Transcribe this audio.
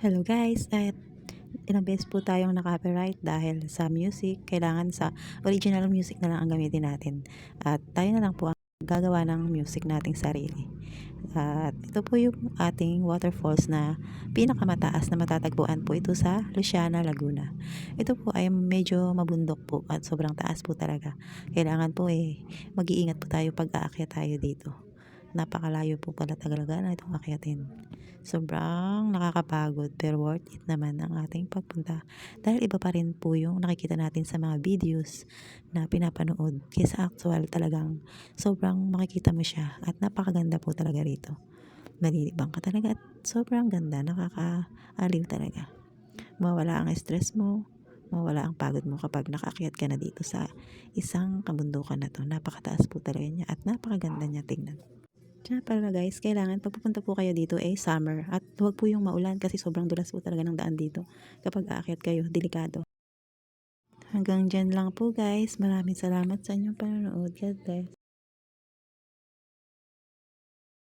Hello guys, at ilang beses po tayong na-copyright dahil sa music, kailangan sa original music na lang ang gamitin natin. At tayo na lang po ang gagawa ng music nating sarili. At ito po yung ating waterfalls na pinakamataas na matatagpuan po ito sa Luciana, Laguna. Ito po ay medyo mabundok po at sobrang taas po talaga. Kailangan po eh mag-iingat po tayo pag aakyat tayo dito. Napakalayo po pala talaga na itong akyatin. Sobrang nakakapagod pero worth it naman ang ating pagpunta. Dahil iba pa rin po yung nakikita natin sa mga videos na pinapanood. Kaysa actual talagang sobrang makikita mo siya at napakaganda po talaga rito. Nalilibang ka talaga at sobrang ganda. Nakakaaliw talaga. Mawala ang stress mo. Mawala ang pagod mo kapag nakaakyat ka na dito sa isang kabundukan na to. Napakataas po talaga niya at napakaganda niya tingnan. Tsaka pala guys, kailangan pag pupunta po kayo dito eh summer at huwag po yung maulan kasi sobrang dulas po talaga ng daan dito kapag aakyat kayo, delikado. Hanggang dyan lang po guys. Maraming salamat sa inyong panonood. God bless.